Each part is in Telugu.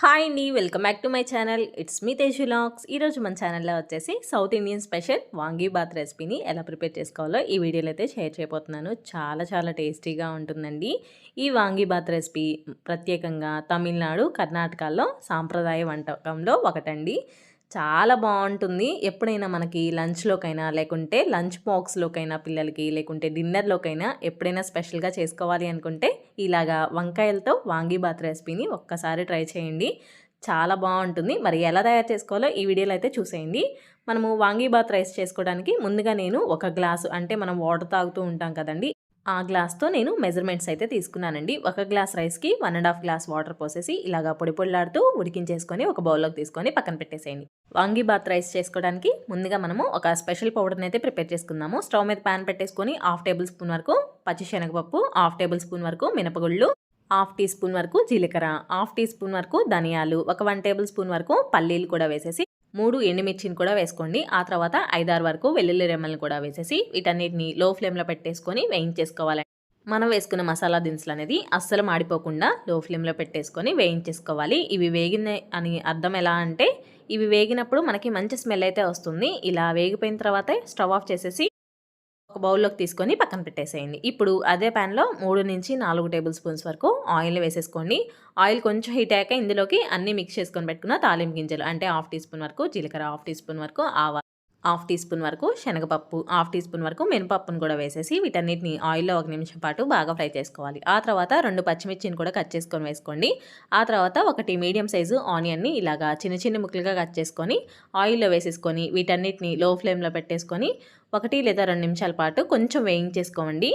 హాయ్ అండి welcome back to my channel. It's me Teju lakhs. ఈరోజు మన ఛానల్లో వచ్చేసి south Indian special vangi bath రెసిపీని ఎలా ప్రిపేర్ చేసుకోవాలో ఈ వీడియోలో అయితే షేర్ చేయబోతున్నాను. చాలా చాలా టేస్టీగా ఉంటుందండి. ఈ వాంగీ బాత్ రెసిపీ ప్రత్యేకంగా తమిళనాడు కర్ణాటకలో సాంప్రదాయ వంటకంలో ఒకటండి. చాలా బాగుంటుంది ఎప్పుడైనా మనకి లంచ్లోకైనా లేకుంటే లంచ్ బాక్స్లోకైనా పిల్లలకి లేకుంటే డిన్నర్లోకైనా ఎప్పుడైనా స్పెషల్గా చేసుకోవాలి అనుకుంటే ఇలాగా వంకాయలతో వాంగీబాత్ రెసిపీని ఒక్కసారి ట్రై చేయండి. చాలా బాగుంటుంది మరి ఎలా తయారు చేసుకోవాలో ఈ వీడియోలో అయితే చూసేయండి. మనము వాంగీబాత్ రైస్ చేసుకోవడానికి ముందుగా నేను ఒక గ్లాసు అంటే మనం వాటర్ తాగుతూ ఉంటాం కదండి ఆ గ్లాస్తో నేను మెజర్మెంట్స్ అయితే తీసుకున్నానండి. ఒక గ్లాస్ రైస్కి one and half glass water పోసేసి ఇలాగా పొడి పొడిలాడుతూ ఉడికించేసుకొని ఒక బౌల్లోకి తీసుకొని పక్కన పెట్టేసేయండి. వాంగి బాత్ రైస్ చేసుకోవడానికి ముందుగా మనము ఒక స్పెషల్ పౌడర్ని అయితే ప్రిపేర్ చేసుకుందాము. స్టవ్ మీద ప్యాన్ పెట్టేసుకొని హాఫ్ టేబుల్ స్పూన్ వరకు పచ్చిశనగపప్పు హాఫ్ టేబుల్ స్పూన్ వరకు మినపగుళ్ళు హాఫ్ టీ స్పూన్ వరకు జీలకర్ర హాఫ్ టీ స్పూన్ వరకు ధనియాలు ఒక వన్ టేబుల్ స్పూన్ వరకు పల్లీలు కూడా వేసేసి మూడు ఎండుమిర్చిని కూడా వేసుకోండి. ఆ తర్వాత ఐదారు వరకు వెల్లుల్లి రెమ్మల్ని కూడా వేసేసి వీటన్నిటిని లో ఫ్లేమ్లో పెట్టేసుకొని వేయించేసుకోవాలి. మనం వేసుకున్న మసాలా దినుసులు అనేది అస్సలు మాడిపోకుండా లో ఫ్లేమ్లో పెట్టేసుకొని వేయించేసుకోవాలి. ఇవి వేగిన అని అర్థం ఎలా అంటే ఇవి వేగినప్పుడు మనకి మంచి స్మెల్ అయితే వస్తుంది. ఇలా వేగిపోయిన తర్వాత స్టవ్ ఆఫ్ చేసేసి ఒక బౌల్లోకి తీసుకొని పక్కన పెట్టేసేయండి. ఇప్పుడు అదే ప్యాన్లో మూడు నుంచి నాలుగు టేబుల్ స్పూన్స్ వరకు ఆయిల్ వేసేసుకోండి. ఆయిల్ కొంచెం హీట్ అయ్యాక ఇందులోకి అన్నీ మిక్స్ చేసుకొని పెట్టుకున్న తాలింపు గింజలు అంటే హాఫ్ టీ స్పూన్ వరకు జీలకర్ర హాఫ్ టీ స్పూన్ వరకు ఆవా హాఫ్ టీ స్పూన్ వరకు శనగపప్పు హాఫ్ టీ స్పూన్ వరకు మినపప్పును కూడా వేసేసి వీటన్నిటిని ఆయిల్లో ఒక నిమిషం పాటు బాగా ఫ్రై చేసుకోవాలి. ఆ తర్వాత రెండు పచ్చిమిర్చిని కూడా కట్ చేసుకొని వేసుకోండి. ఆ తర్వాత ఒకటి మీడియం సైజు ఆనియన్ని ఇలాగా చిన్న చిన్న ముక్కలుగా కట్ చేసుకొని ఆయిల్లో వేసేసుకొని వీటన్నిటిని లో ఫ్లేమ్లో పెట్టేసుకొని ఒకటి లేదా రెండు నిమిషాల పాటు కొంచెం వేయించేసుకోండి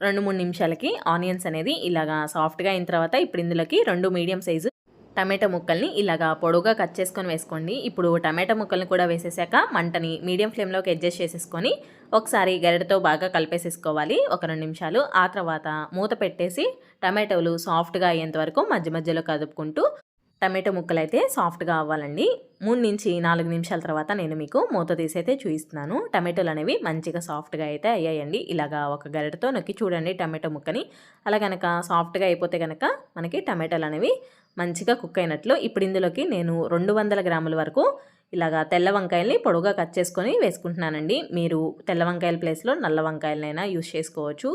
రెండు మూడు నిమిషాలకి ఆనియన్స్ అనేది ఇలాగా సాఫ్ట్గా అయిన తర్వాత ఇప్పుడు ఇందులోకి రెండు మీడియం సైజు టమాటా ముక్కల్ని ఇలాగా పొడవుగా కట్ చేసుకొని వేసుకోండి. ఇప్పుడు టమాటా ముక్కల్ని కూడా వేసేసాక మంటని మీడియం ఫ్లేమ్లోకి అడ్జస్ట్ చేసేసుకొని ఒకసారి గరిటతో బాగా కలిపేసేసుకోవాలి. ఒక రెండు నిమిషాలు. ఆ తర్వాత మూత పెట్టేసి టమాటోలు సాఫ్ట్గా అయ్యేంత వరకు మధ్య మధ్యలో కదుపుకుంటూ టమాటో ముక్కలు అయితే సాఫ్ట్గా అవ్వాలండి. మూడు నుంచి నాలుగు నిమిషాల తర్వాత నేను మీకు మూత తీసైతే చూపిస్తున్నాను. టమాటోలు అనేవి మంచిగా సాఫ్ట్గా అయితే అయ్యాయండి. ఇలాగా ఒక గరిటతో నొక్కి చూడండి టమాటో ముక్కని. అలా కనుక సాఫ్ట్గా అయిపోతే కనుక మనకి టమాటోలు అనేవి మంచిగా కుక్ అయినట్లు ఇప్పుడు ఇందులోకి నేను రెండు వందల గ్రాముల వరకు ఇలాగా తెల్ల వంకాయల్ని పొడవుగా కట్ చేసుకొని వేసుకుంటున్నానండి. మీరు తెల్ల వంకాయల ప్లేస్లో నల్ల వంకాయలనైనా యూస్ చేసుకోవచ్చు.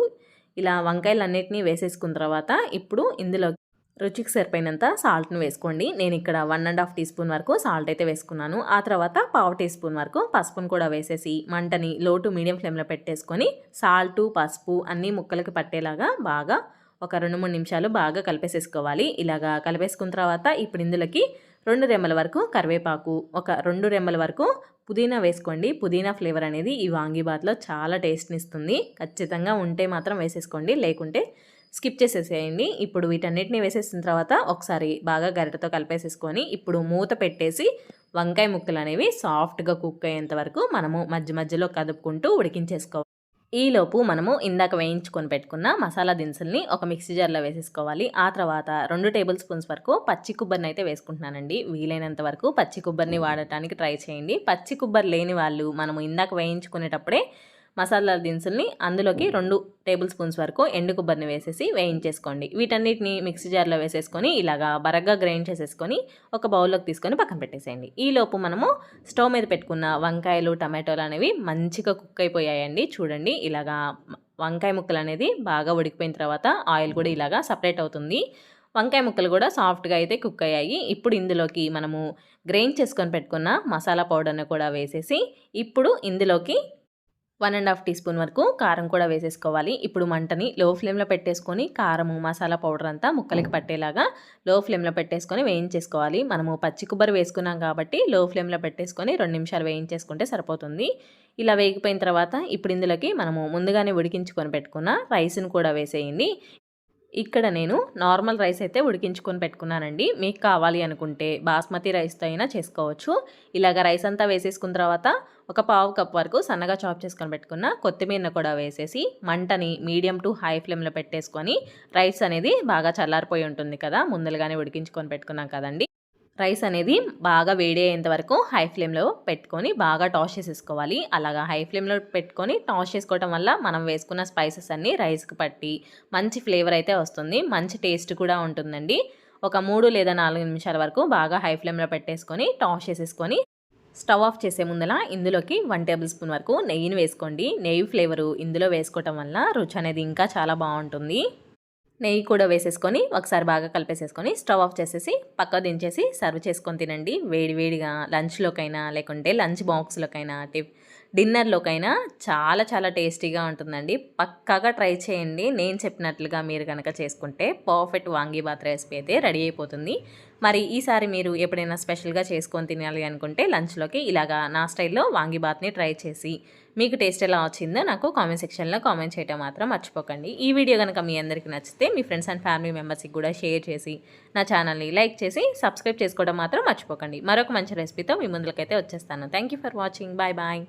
ఇలా వంకాయలు అన్నిటినీ వేసేసుకున్న తర్వాత ఇప్పుడు ఇందులో రుచికి సరిపోయినంత సాల్ట్ను వేసుకోండి. నేను ఇక్కడ one and half tea spoon వరకు సాల్ట్ అయితే వేసుకున్నాను. ఆ తర్వాత పావు టీ స్పూన్ వరకు పసుపును కూడా వేసేసి మంటని లో టు మీడియం ఫ్లేమ్లో పెట్టేసుకొని సాల్టు పసుపు అన్నీ ముక్కలకి పట్టేలాగా బాగా ఒక రెండు మూడు నిమిషాలు బాగా కలిపేసేసుకోవాలి. ఇలాగా కలిపేసుకున్న తర్వాత ఇప్పుడు ఇందులోకి రెండు రెమ్మల వరకు కరివేపాకు ఒక రెండు రెమ్మల వరకు పుదీనా వేసుకోండి. పుదీనా ఫ్లేవర్ అనేది ఈ వాంగీబాత్లో చాలా టేస్ట్ని ఇస్తుంది ఖచ్చితంగా ఉంటే మాత్రం వేసేసుకోండి. లేకుంటే స్కిప్ చేసేసేయండి. ఇప్పుడు వీటన్నిటిని వేసేసిన తర్వాత ఒకసారి బాగా గరిటతో కలిపేసేసుకొని ఇప్పుడు మూత పెట్టేసి వంకాయ ముక్కలు అనేవి సాఫ్ట్గా కుక్ అయ్యేంత వరకు మనము మధ్య మధ్యలో కదుపుకుంటూ ఉడికించేసుకోవాలి. ఈలోపు మనము ఇందాక వేయించుకొని పెట్టుకున్న మసాలా దినుసుల్ని ఒక మిక్సీ జార్లో వేసేసుకోవాలి. ఆ తర్వాత రెండు టేబుల్ స్పూన్స్ వరకు పచ్చి కొబ్బరిని అయితే వేసుకుంటున్నానండి. వీలైనంత వరకు పచ్చి కొబ్బరిని వాడటానికి ట్రై చేయండి. పచ్చి కొబ్బరి లేని వాళ్ళు మనము ఇందాక వేయించుకునేటప్పుడే మసాలాల దినుసుల్ని అందులోకి రెండు టేబుల్ స్పూన్స్ వరకు ఎండు కొబ్బరిని వేసేసి వేయించేసుకోండి. వీటన్నిటిని మిక్సీ జార్లో వేసేసుకొని ఇలాగా బరగ్గా గ్రైండ్ చేసేసుకొని ఒక బౌల్లోకి తీసుకొని పక్కన పెట్టేసేయండి. ఈలోపు మనము స్టవ్ మీద పెట్టుకున్న వంకాయలు టమాటోలు అనేవి మంచిగా కుక్ అయిపోయాయండి. చూడండి ఇలాగా వంకాయ ముక్కలు అనేది బాగా ఉడికిపోయిన తర్వాత ఆయిల్ కూడా ఇలాగా సపరేట్ అవుతుంది. వంకాయ ముక్కలు కూడా సాఫ్ట్గా అయితే కుక్ అయ్యాయి. ఇప్పుడు ఇందులోకి మనము గ్రైండ్ చేసుకొని పెట్టుకున్న మసాలా పౌడర్ని కూడా వేసేసి ఇప్పుడు ఇందులోకి one and half tea spoon వరకు కారం కూడా వేసేసుకోవాలి. ఇప్పుడు మంటని లో ఫ్లేమ్లో పెట్టేసుకొని కారము మసాలా పౌడర్ అంతా ముక్కలకి పట్టేలాగా లో ఫ్లేమ్లో పెట్టేసుకొని వేయించేసుకోవాలి. మనము పచ్చి కొబ్బరి వేసుకున్నాం కాబట్టి లో ఫ్లేమ్లో పెట్టేసుకొని రెండు నిమిషాలు వేయించేసుకుంటే సరిపోతుంది. ఇలా వేగిపోయిన తర్వాత ఇప్పుడు ఇందులోకి మనము ముందుగానే ఉడికించుకొని పెట్టుకున్న రైస్ని కూడా వేసేయండి. ఇక్కడ నేను నార్మల్ రైస్ అయితే ఉడికించుకొని పెట్టుకున్నానండి. మీకు కావాలి అనుకుంటే బాస్మతి రైస్తో అయినా చేసుకోవచ్చు. ఇలాగ రైస్ అంతా వేసేసుకున్న తర్వాత ఒక పావు కప్ వరకు సన్నగా చాప్ చేసుకొని పెట్టుకున్న కొత్తిమీరను కూడా వేసేసి మంటని మీడియం టు హై ఫ్లేమ్లో పెట్టేసుకొని రైస్ అనేది బాగా చల్లారిపోయి ఉంటుంది కదా ముందలుగానే ఉడికించుకొని పెట్టుకున్నాం కదండి. రైస్ అనేది బాగా వేడి అయ్యేంత వరకు హై ఫ్లేమ్లో పెట్టుకొని బాగా టాస్ చేసేసుకోవాలి. అలాగా హై ఫ్లేమ్లో పెట్టుకొని టాస్ చేసుకోవటం వల్ల మనం వేసుకున్న స్పైసెస్ అన్నీ రైస్కి పట్టి మంచి ఫ్లేవర్ అయితే వస్తుంది. మంచి టేస్ట్ కూడా ఉంటుందండి. ఒక మూడు లేదా నాలుగు నిమిషాల వరకు బాగా హై ఫ్లేమ్లో పెట్టేసుకొని టాస్ చేసేసుకొని స్టవ్ ఆఫ్ చేసే ముందల ఇందులోకి వన్ టేబుల్ స్పూన్ వరకు నెయ్యిని వేసుకోండి. నెయ్యి ఫ్లేవరు ఇందులో వేసుకోవటం వల్ల రుచి అనేది ఇంకా చాలా బాగుంటుంది. నెయ్యి కూడా వేసేసుకొని ఒకసారి బాగా కలిపేసేసుకొని స్టవ్ ఆఫ్ చేసేసి పక్క దించేసి సర్వ్ చేసుకొని తినండి. వేడివేడిగా లంచ్లోకైనా లేకుంటే లంచ్ బాక్స్లోకైనా టిఫ్ డిన్నర్లోకైనా చాలా చాలా టేస్టీగా ఉంటుందండి. పక్కాగా ట్రై చేయండి. నేను చెప్పినట్లుగా మీరు కనుక చేసుకుంటే పర్ఫెక్ట్ వాంగీబాత్ రెసిపీ అయితే రెడీ అయిపోతుంది. మరి ఈసారి మీరు ఎప్పుడైనా స్పెషల్గా చేసుకొని తినాలి అనుకుంటే లంచ్లోకి ఇలాగా నా స్టైల్లో వాంగీబాత్ని ట్రై చేసి మీకు టేస్ట్ ఎలా వచ్చిందో నాకు కామెంట్ సెక్షన్లో కామెంట్ చేయడం మాత్రం మర్చిపోకండి. ఈ వీడియో కనుక మీ అందరికీ నచ్చితే మీ ఫ్రెండ్స్ అండ్ ఫ్యామిలీ మెంబర్స్కి కూడా షేర్ చేసి నా ఛానల్ని లైక్ చేసి సబ్స్క్రైబ్ చేసుకోవడం మాత్రం మర్చిపోకండి. మరొక మంచి రెసిపీతో మీ ముందులకైతే వచ్చేస్తాను. Thank for watching. Bye bye.